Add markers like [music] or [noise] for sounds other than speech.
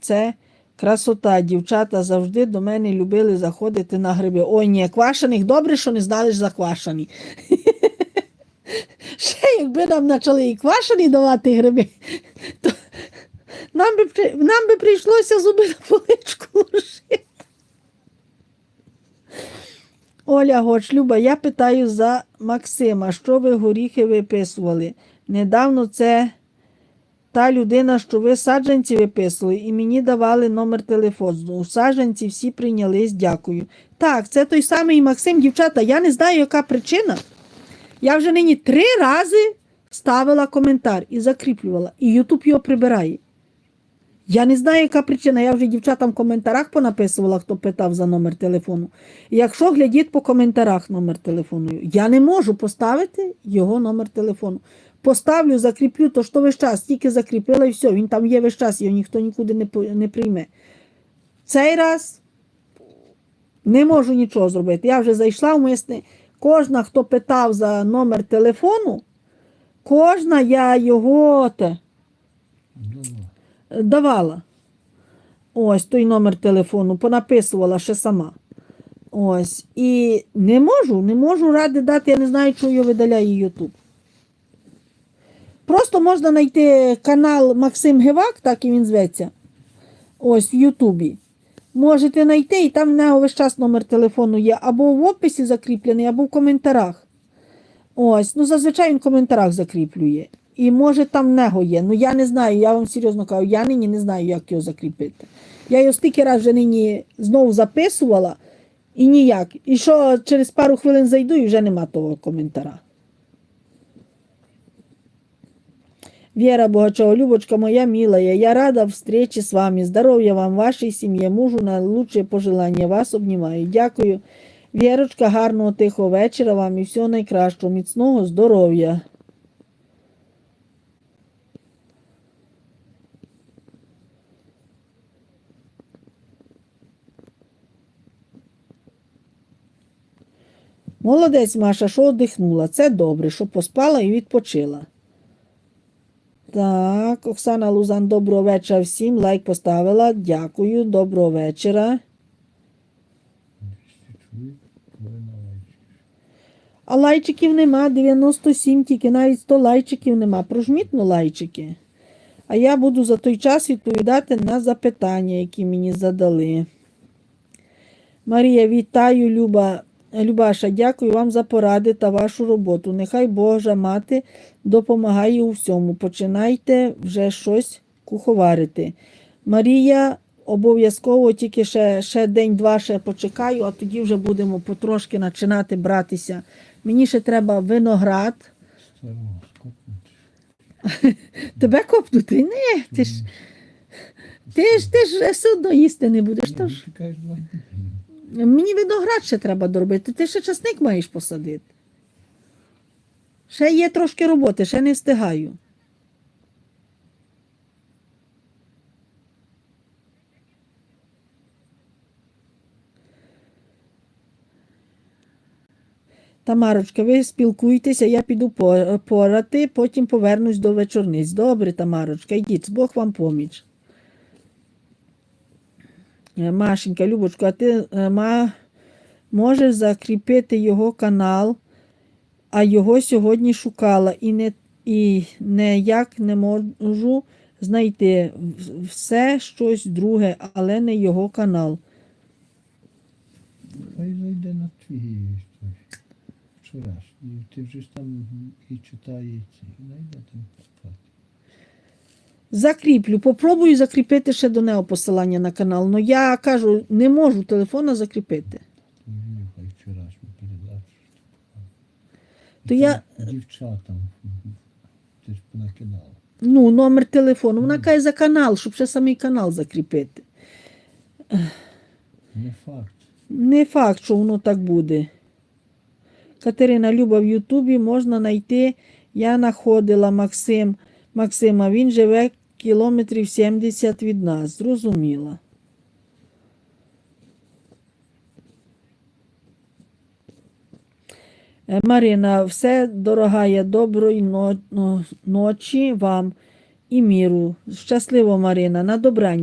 Це красота. Дівчата завжди до мене любили заходити на гриби. Ой, ні, квашених добре, що не знали ж за. [laughs] Ще якби нам почали і квашені давати гриби, то нам би, нам би прийшлося зуби на поличку ложити. Оля Гоч, Люба, я питаю за Максима, що ви горіхи виписували? Недавно це та людина, що ви саджанці виписували, і мені давали номер телефону. У Саджанці всі прийнялись, дякую. Так, це той самий Максим, дівчата. Я не знаю, яка причина. Я вже нині три рази ставила коментар і закріплювала, і Ютуб його прибирає. Я не знаю, яка причина. Я вже дівчатам в коментарях понаписувала, хто питав за номер телефону. Якщо глядіть по коментарях номер телефону, я не можу поставити його номер телефону. Поставлю, закріплю, то що весь час, тільки закріпила і все, він там є весь час, його ніхто нікуди не, не прийме. Цей раз не можу нічого зробити. Я вже зайшла в мисне. Кожна, хто питав за номер телефону, кожна я його те, давала. Ось той номер телефону, понаписувала ще сама. Ось. І не можу, не можу ради дати, я не знаю, чого його видаляє Ютуб. Просто можна знайти канал Максим Гевак, так і він зветься. Ось в Ютубі. Можете знайти, і там в нього весь час номер телефону є або в описі закріплений, або в коментарях. Ось, ну зазвичай він в коментарях закріплює. І може там в нього є. Ну я не знаю, я вам серйозно кажу, я нині не знаю, як його закріпити. Я його стільки разів вже нині знову записувала і ніяк. І що через пару хвилин зайду і вже нема того коментара. Вера Богачова, Любочка моя милая, я рада встрече с вами. Здоровья вам, вашей семье, мужу на лучшее пожелання. Вас обнімаю. Дякую. Вірочка, гарного тихого вечора вам і всього найкращого, міцного здоров'я. Молодець, Маша, що одихнула. Це добре, що поспала і відпочила. Так, Оксана Лузан, доброго вечора всім. Лайк поставила. Дякую, доброго вечора. А лайчиків нема, 97 тільки, навіть 100 лайчиків нема. Прожміть ну лайчики. А я буду за той час відповідати на запитання, які мені задали. Марія, вітаю, Люба. Любаша, дякую вам за поради та вашу роботу. Нехай Божа мати допомагає у всьому. Починайте вже щось куховарити. Марія, обов'язково тільки ще, ще день-два ще почекаю, а тоді вже будемо потрошки починати братися. Мені ще треба виноград. [laughs] Тебе копнути? Ні, ти ж, ти ж, ти ж все одно їсти не будеш. То Мені виноград ще треба доробити. Ти ще часник маєш посадити. Ще є трошки роботи, ще не встигаю. Тамарочка, ви спілкуйтеся, я піду по- порати, потім повернусь до вечорниць. Добре, Тамарочка, йдіть, Бог вам поміч. Е, Машенька, Любочко, а ти е, ма, можеш закріпити його канал, а його сьогодні шукала і не, і ніяк не можу знайти все щось друге, але не його канал. Хай зайде на твій той, вчорашній. Ти вже там і читає ці. Найде там. Закріплю, попробую закріпити ще до нього посилання на канал. Ну я кажу, не можу телефона закріпити. Передачу. То я- Дівчатам. Ти ж понакидала. Ну, номер телефону. Вона каже за канал, щоб ще самий канал закріпити. Не факт. Не факт, що воно так буде. Катерина Люба в Ютубі можна знайти. Я знаходила Максим. Максима, він живе кілометрів 70 від нас. Зрозуміла. Е, Марина, все, дорогая, доброї но- но- ночі вам. і міру. Щасливо, Марина, на добраніч.